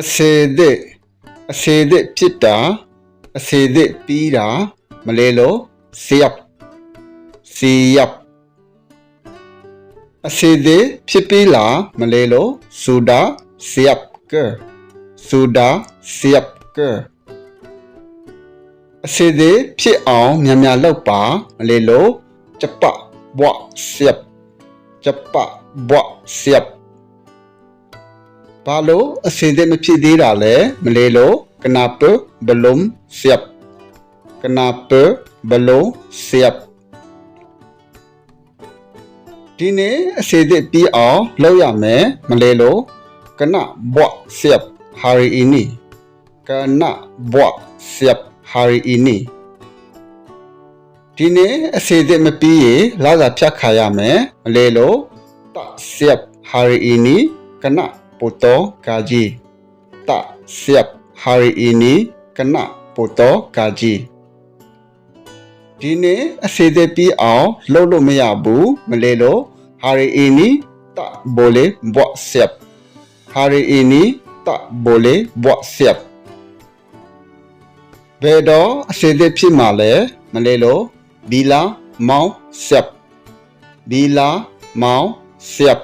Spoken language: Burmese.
အစေသည့်အစေသည့်ဖြစ်တာအစေသည့်ပြီးတာမလဲလို့စီယပ်စီယပ်အစေသည့်ဖြစ်ပြီးလာမလဲလို့ဆူဒါစီယပ်ကဆူဒါစီယပ်ကအစေသေးဖြစ်အောင်မြန်မြန်လုပ်ပါမလေလို့ကျပဘွားစီယပ်ကျပဘွားစီယပ် ဘာလို့အစေသေးမဖြစ်သေးတာလဲမလေလို့ကနာပဘလုံးစီယပ်ကနာပဘလုံးစီယပ်ဒီနေ့အစေသေးပြီးအောင်လုပ်ရမယ်မလေလို့ကနဘွားစီယပ်ဟာရီအီနီ kana bwa siap hari ini ဒီနေ့အစီအစဉ်မပြီးရေလာစာဖြတ်ခါရမယ်မလဲလို့တ siap hari ini kana poto gaji တ siap hari ini kana poto gaji ဒီနေ့အစီအစဉ်ပြီးအောင်လှုပ်လို့မရဘူးမလဲလို့ hari ini tak boleh buat siap hari ini tak boleh buat siap ဘယ်တော့အစေအသစ်ဖြစ်မှာလဲမလဲလို့ဘီလာမောင်ဆက်ဘီလာမောင်ဆက်